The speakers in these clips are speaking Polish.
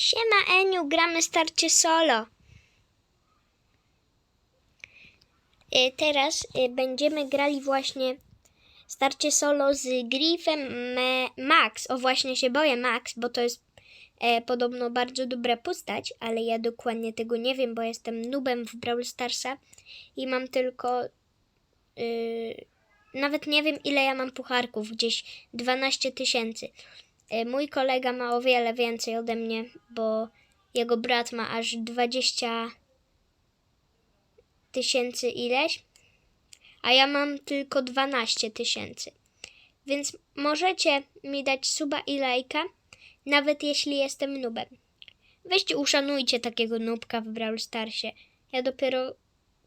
Siema Eniu, gramy starcie solo. Y, Teraz y, będziemy grali właśnie starcie solo z Griffem Max. O właśnie się boję Max, bo to jest e, podobno bardzo dobra postać, ale ja dokładnie tego nie wiem, bo jestem nubem w Brawl Starsa i mam tylko nawet nie wiem ile ja mam pucharków, gdzieś 12 tysięcy. E, Mój kolega ma o wiele więcej ode mnie, bo jego brat ma aż 20 tysięcy ileś, a ja mam tylko 12 tysięcy. Więc możecie mi dać suba i lajka, nawet jeśli jestem nubem. Weźcie, uszanujcie takiego nubka w Brawl Starsie. Ja dopiero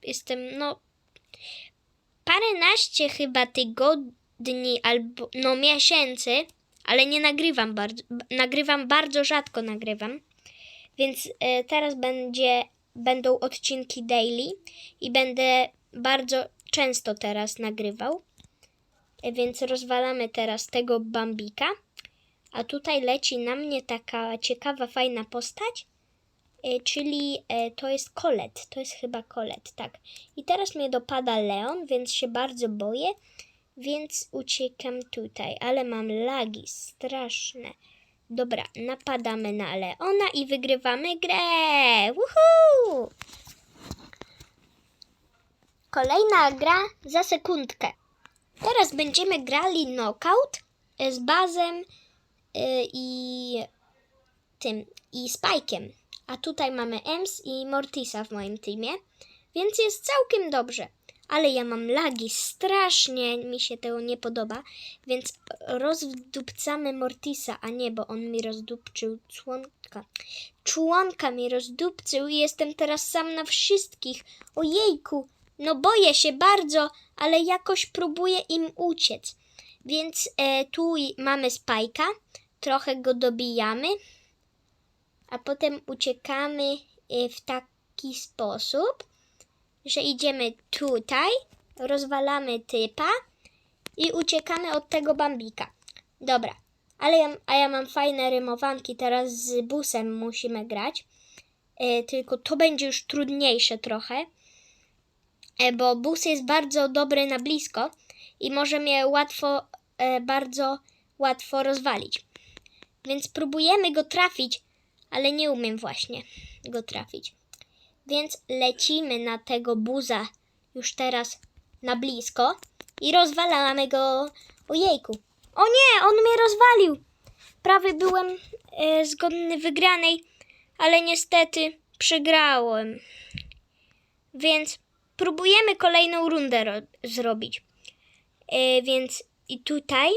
jestem, no, paręnaście chyba tygodni albo, no, miesięcy, ale nie nagrywam bardzo, nagrywam bardzo rzadko nagrywam. Więc e, teraz będzie, będą odcinki daily i będę bardzo często teraz nagrywał. E, więc rozwalamy teraz tego bambika. A tutaj leci na mnie taka ciekawa, fajna postać, e, czyli e, to jest Kolet. To jest chyba Kolet, tak. I teraz mnie dopada Leon, więc się bardzo boję, więc uciekam tutaj. Ale mam lagi straszne. Dobra, napadamy na Leona i wygrywamy grę. Woohoo! Kolejna gra za sekundkę. Teraz będziemy grali knockout e, z bazem y, i tym i Spike'iem. A tutaj mamy Ems i Mortisa w moim teamie, więc jest całkiem dobrze. Ale ja mam lagi, strasznie mi się tego nie podoba, więc rozdupcamy Mortisa, a nie, bo on mi rozdupczył członka. Członka mi rozdupcył i jestem teraz sam na wszystkich. Ojejku, no boję się bardzo, ale jakoś próbuję im uciec. Więc e, tu mamy Spajka, trochę go dobijamy, a potem uciekamy e, w taki sposób, że idziemy tutaj, rozwalamy typa i uciekamy od tego bambika. Dobra, ale ja, a ja mam fajne rymowanki, teraz z busem musimy grać. E, tylko to będzie już trudniejsze trochę, e, bo bus jest bardzo dobry na blisko i może mnie łatwo, e, bardzo łatwo rozwalić. Więc próbujemy go trafić, ale nie umiem właśnie go trafić. Więc lecimy na tego buza już teraz na blisko i rozwalamy go. Ojejku. O nie, on mnie rozwalił. Prawie byłem e, zgodny wygranej, ale niestety przegrałem. Więc próbujemy kolejną rundę ro- zrobić. E, więc i tutaj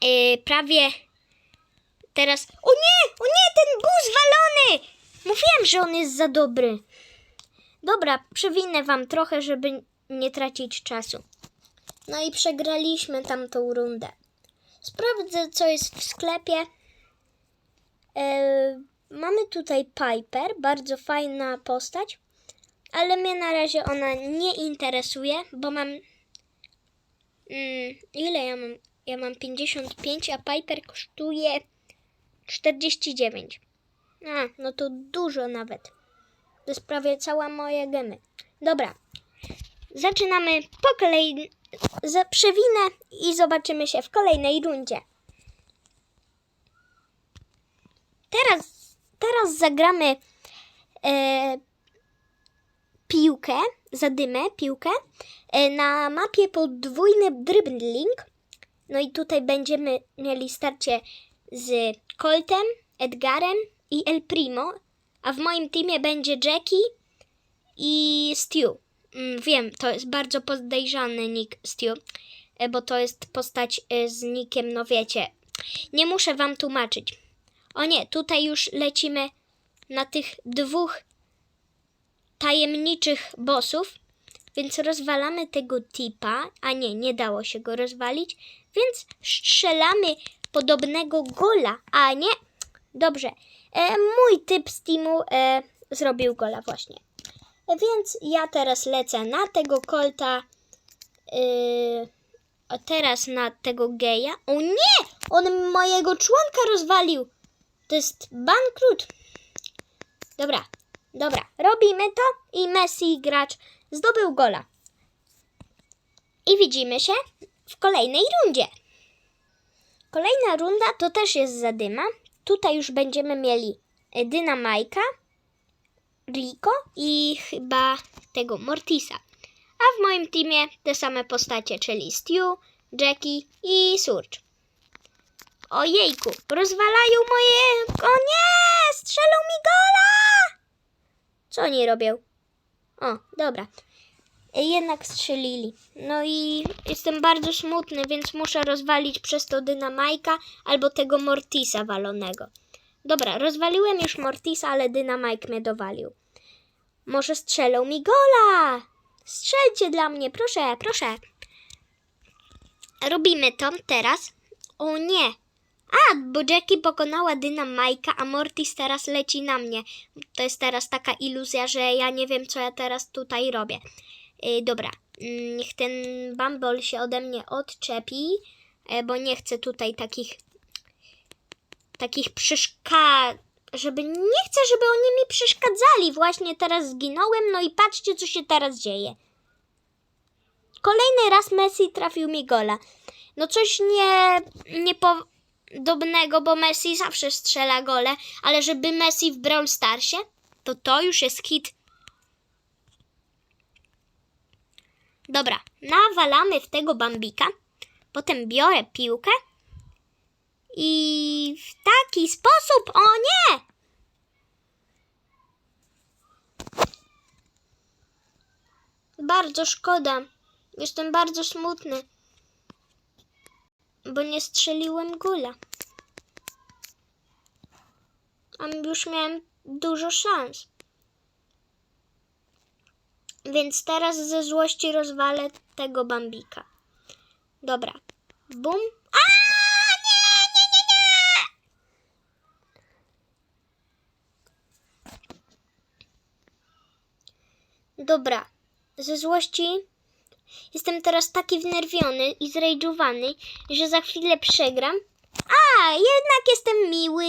e, prawie teraz. O nie! O nie! Ten bus walony! Mówiłem, że on jest za dobry. Dobra, przewinę wam trochę, żeby nie tracić czasu. No i przegraliśmy tamtą rundę. Sprawdzę, co jest w sklepie. E, mamy tutaj Piper, bardzo fajna postać, ale mnie na razie ona nie interesuje, bo mam. Mm, ile ja mam? Ja mam 55, a Piper kosztuje 49. A, no to dużo nawet. To jest prawie cała moja gemy. Dobra. Zaczynamy po kolei. Przewinę i zobaczymy się w kolejnej rundzie. Teraz, teraz zagramy e, piłkę, zadymę piłkę e, na mapie podwójny dribbling. No i tutaj będziemy mieli starcie z Coltem, Edgarem i El Primo, a w moim teamie będzie Jackie i Stu. Mm, wiem, to jest bardzo podejrzany nick Stu, e, bo to jest postać e, z nickiem, no wiecie, nie muszę wam tłumaczyć. O nie, tutaj już lecimy na tych dwóch tajemniczych bossów, więc rozwalamy tego tipa, a nie, nie dało się go rozwalić, więc strzelamy podobnego gola, a nie, dobrze, e, mój typ z teamu e, zrobił gola właśnie. E, więc ja teraz lecę na tego kolta, e, a teraz na tego geja. O nie! On mojego członka rozwalił! To jest bankrut. Dobra, dobra. Robimy to i Messi gracz zdobył gola. I widzimy się w kolejnej rundzie. Kolejna runda to też jest zadyma. Tutaj już będziemy mieli e, Dynamajka, Rico i chyba tego Mortisa. A w moim teamie te same postacie, czyli Stu, Jackie i Surge. Ojejku, rozwalają moje... O nie! Strzelą mi gola! Co oni robią? O, dobra. Jednak strzelili. No i jestem bardzo smutny, więc muszę rozwalić przez to Dynamajka albo tego Mortisa walonego. Dobra, rozwaliłem już Mortisa, ale Dynamajk mnie dowalił. Może strzelą mi gola! Strzelcie dla mnie, proszę, proszę. Robimy to teraz. O nie! A, bo Jackie pokonała Dynamajka, a Mortis teraz leci na mnie. To jest teraz taka iluzja, że ja nie wiem, co ja teraz tutaj robię. Yy, dobra, Mm, niech ten Bumble się ode mnie odczepi, e, bo nie chcę tutaj takich takich przeszkad... Żeby, nie chcę, żeby oni mi przeszkadzali. Właśnie teraz zginąłem, no i patrzcie, co się teraz dzieje. Kolejny raz Messi trafił mi gola. No coś nie, niepodobnego, bo Messi zawsze strzela gole, ale żeby Messi w Brawl Starsie, to to już jest hit. Dobra, nawalamy w tego bambika, potem biorę piłkę i w taki sposób, o nie! Bardzo szkoda. Jestem bardzo smutny, bo nie strzeliłem gola. A już miałem dużo szans. Więc teraz ze złości rozwalę tego bambika. Dobra. Bum. A nie, nie, nie, nie! Dobra. Ze złości jestem teraz taki wnerwiony i zrajdżowany, że za chwilę przegram. A, jednak jestem miły.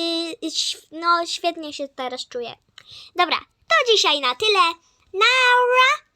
No, świetnie się teraz czuję. Dobra, to dzisiaj na tyle. Naura!